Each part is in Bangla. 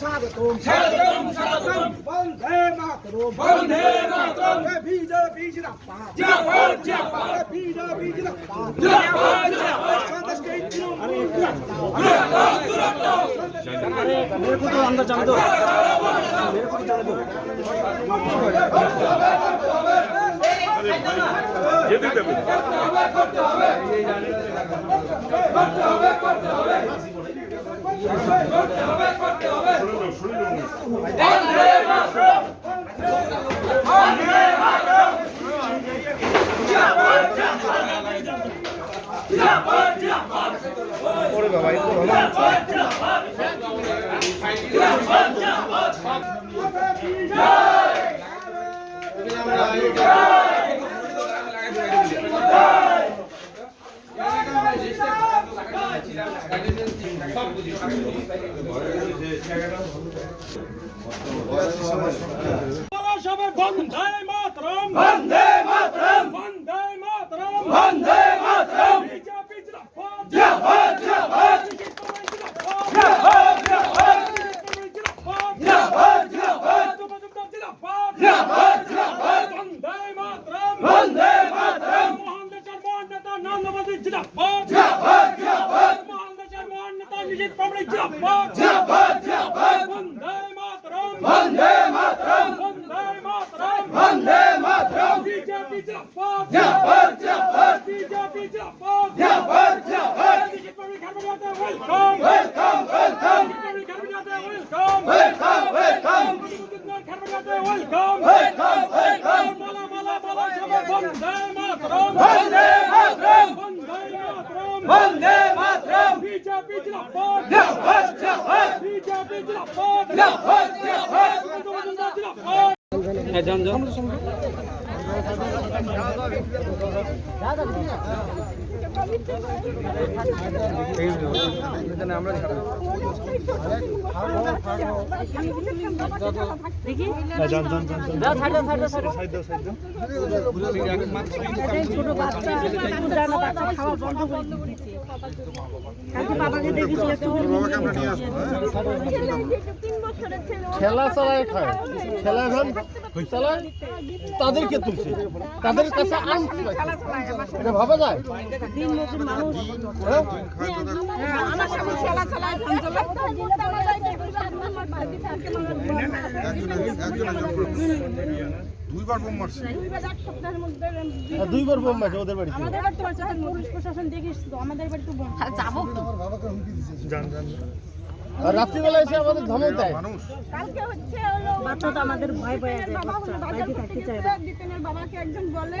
স্বাগতম স্বাগতম স্বাগতম। বন্দে মাতরম। বন্দে মাতরম। জয় বীজ বীজ রাপ্পা জিয়াপার জিয়াপার বীজ বীজ রাপ্পা জিয়াপার জিয়াপার সন্দেশকে আরে मेरे को तो अंदर जाने दो मेरे को जाने दो ये दिखते हैं ওরে বাবা এই তো ভালো সবাই বন্ধ Vande Matram! Vande Matram! BJP Dilapod! Dilapod! Dilapod! BJP Dilapod! Dilapod! Dilapod! Dilapod! Dilapod! Dilapod! Dilapod! খেলা চালায় খায়। খেলা এখন চালায় তাদেরকে তুলছে। তাদের কাছে এটা ভাবা যায়? নিম্ন হ্যাঁ, আমাদের রাত্রিবেলা এসে আমাদের ধমক দেয়। আমাদের ভয় পেয়ে বাবাকে একজন বলে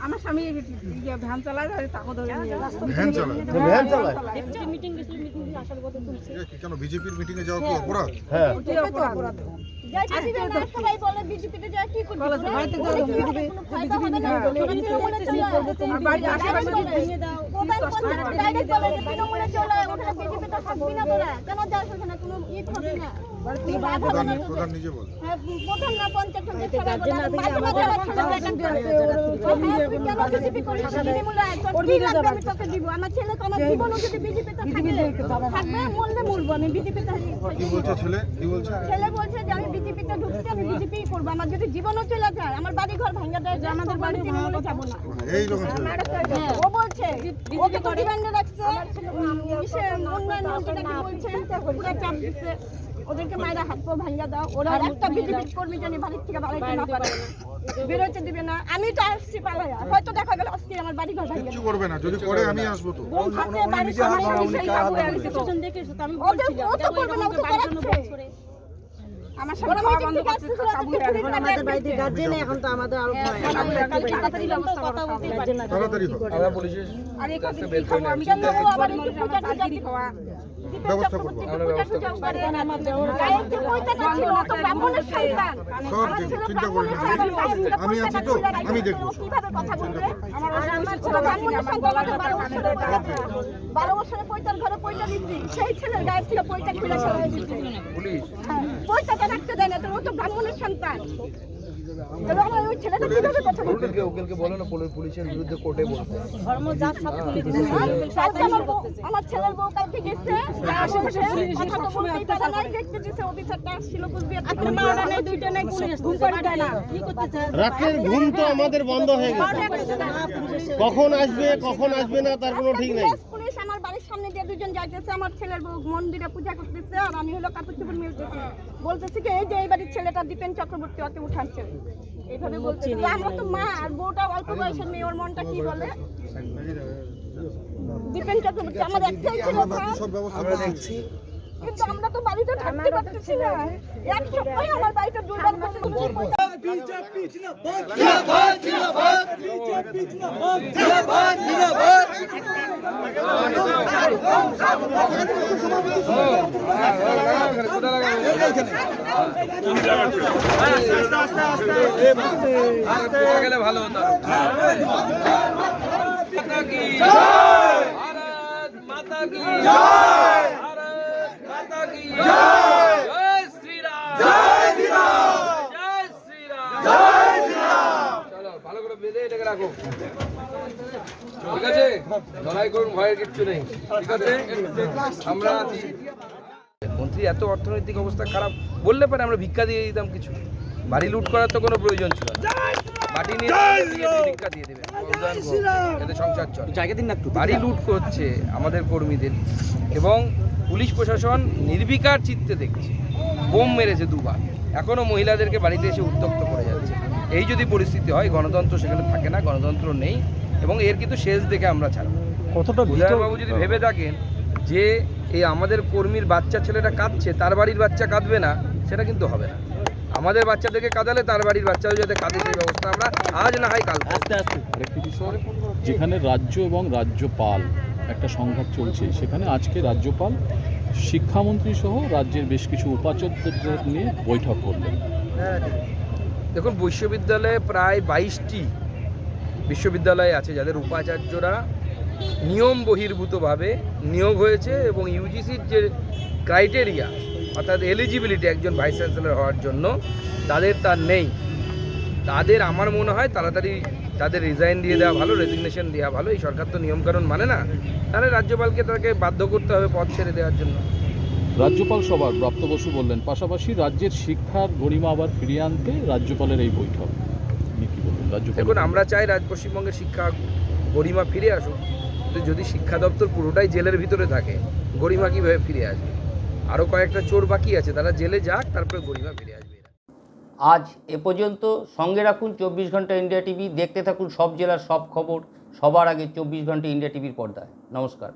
আমার স্বামী ভ্যান চালায় তাকে ধরে ভ্যান চালায়? ভ্যান চালায়। মিটিং গেছিল কেন বিজেপির মিটিং যাওয়া কি অপরাধ? হ্যাঁ। অপরাধ। ছেলে বলছে যে আমি করব আমার যদি জীবনও চলে যায় আমার বাড়ি ঘর ভাঙা দেয় আমাদের বাড়ি ও বলছে ওকে উন্নয়ন মন্ত্রী বলছে চাপ দিচ্ছে ওদেরকে মায়েরা হাত পা ভাঙিয়ে দাও। ওরা একটা বিজেপি কর্মী জানি বাড়ির থেকে বাড়াইতে না পারে। বেরোতে দিবে না। আমি তো আসছি পালাই হয়তো দেখা গেল আজকে আমার বাড়ি ঘর ভাঙিয়ে কিচ্ছু করবে না। যদি করে আমি আসব তো। ওদের ও তো করবে না ও তো করাচ্ছে। আমার সাথে খাওয়া বন্ধ করছে কাবু হয়ে আমাদের বাড়িতে গার্জেন এখন তো আমাদের আরও ভয় তাড়াতাড়ি ব্যবস্থা কথা বলতে পারছি না তাড়াতাড়ি হোক আরে কত কি খাব আমি কেন আবার একটু পূজা টুজা খাওয়া ব্যবস্থা করব। আমরা ব্যবস্থা করব। গায়ে যে পয়সা না ছিল তো ব্রাহ্মণের সন্তান সব আমার দেখব, ছেলে চিন্তা করবেন না। ব্রাহ্মণের সন্তান, আমি আছি তো, আমি দেখব। ও কীভাবে কথা বলবে? আমার আমার ছেলে ব্রাহ্মণের সন্তান আমাকে বারো বছরের বয়সে। বারো বছরে পয়তার ঘরে পয়সা দিচ্ছি সেই ছেলের গায়ে থেকে পয়সা খুলে সরাই দিচ্ছি হ্যাঁ, রাখতে দেয় না তো ও তো ব্রাহ্মণের সন্তান। আমার ছেলের বউ কালকে গেছে। দেখতে দিছে অফিসারটা আসছিল কুচবিহার নেই দুইটা নেই ঘুম পাড়ি না। রাতের ঘুম তো আমাদের বন্ধ হয়ে গেছে। কখন আসবে কখন আসবে না তার কোনো ঠিক নেই। আমার বাড়ির সামনে দিয়ে দুজন যাইতেছে আমার ছেলের বউ মন্দিরে পূজা করতেছে আর আমি হলো কাপড় চোপড় মিলতেছি। বলতেছি কি এই যে এই বাড়ির ছেলেটা দীপেন চক্রবর্তী ওকে উঠাচ্ছে। এইভাবে বলছে আমার তো মা আর বউটা অল্প বয়সের মেয়ে ওর মনটা কি বলে? দীপেন চক্রবর্তী আমার একটাই ছিল আমরা। দেখছি কিন্তু আমরা তো বাড়িতে থাকতে পারতেছি না। এক সপ্তাহে আমার বাড়িতে দুবার করে বিজেপি জিন্দাবাদ জিন্দাবাদ জিন্দাবাদ। বিজেপি জিন্দাবাদ জিন্দাবাদ জিন্দাবাদ। ভালো হতো মাতা কি ভারত মাতা কি জয় শ্রীরাম জয় শ্রীরাম জয় শ্রীরাম জয় শ্রীরাম চলো রাখো করুন নেই আমরা মন্ত্রী এত অর্থনৈতিক অবস্থা খারাপ বললে পারে আমরা ভিক্ষা দিয়ে দিতাম কিছু বাড়ি লুট করার তো কোনো প্রয়োজন ছিল না। বাড়ি নিয়ে দিয়ে ভিক্ষা দিয়ে দেবে। অনুদান সংসার চলে। জায়গা দিন না বাড়ি লুট করছে আমাদের কর্মীদের এবং পুলিশ প্রশাসন নির্বিকার চিত্তে দেখছে। বোম মেরেছে দুবার। এখনও মহিলাদেরকে বাড়িতে এসে উত্তক্ত করে যাচ্ছে। এই যদি পরিস্থিতি হয় গণতন্ত্র সেখানে থাকে না গণতন্ত্র নেই এবং এর কিন্তু শেষ দেখে আমরা ছাড়বো। কতটা বাবু যদি ভেবে থাকেন যে এই আমাদের কর্মীর বাচ্চা ছেলেটা কাঁদছে তার বাড়ির বাচ্চা কাঁদবে না সেটা কিন্তু হবে না। আমাদের বাচ্চাদেরকে কাঁদালে তার বাড়ির বাচ্চাও যাতে কাঁদে সেই ব্যবস্থা আমরা আজ না হয় কাল করব। আরেকটি বিষয় যেখানে রাজ্য এবং রাজ্যপাল একটা সংঘাত চলছে সেখানে আজকে রাজ্যপাল শিক্ষামন্ত্রী সহ রাজ্যের বেশ কিছু উপাচার্যদের নিয়ে বৈঠক করলেন। দেখুন বিশ্ববিদ্যালয়ে প্রায় বাইশটি বিশ্ববিদ্যালয় আছে যাদের উপাচার্যরা নিয়ম বহির্ভূতভাবে নিয়োগ হয়েছে এবং ইউজিসির যে ক্রাইটেরিয়া অর্থাৎ এলিজিবিলিটি একজন ভাইস চ্যান্সেলর হওয়ার জন্য তাদের তার নেই। তাদের আমার মনে হয় তাড়াতাড়ি তাদের রিজাইন দিয়ে দেওয়া ভালো রেজিগনেশন দেওয়া ভালো। এই সরকার তো নিয়মকানুন মানে না। তাহলে রাজ্যপালকে তাকে বাধ্য করতে হবে পদ ছেড়ে দেওয়ার জন্য। রাজ্যপাল সভার প্রাপ্ত বসু বললেন পাশাপাশি রাজ্যের শিক্ষার গরিমা আবার ফিরিয়ে আনতে রাজ্যপালের এই বৈঠক। আপনি কি বলবেন? রাজ্যপাল দেখুন আমরা চাই রাজ পশ্চিমবঙ্গের শিক্ষা গরিমা ফিরে আসুক। যদি শিক্ষা দপ্তর পুরোটাই জেলের ভিতরে থাকে গরিমা কীভাবে ফিরে আসবে? আরও কয়েকটা চোর বাকি আছে, তারা জেলে যাক, তারপরে গরিমা ফিরে আসবে আজ এ পর্যন্ত সঙ্গে রাখুন চব্বিশ ঘণ্টা ইন্ডিয়া টিভি, দেখতে থাকুন সব জেলার সব খবর, সবার আগে চব্বিশ ঘণ্টা ইন্ডিয়া টিভির পর্দায়। নমস্কার।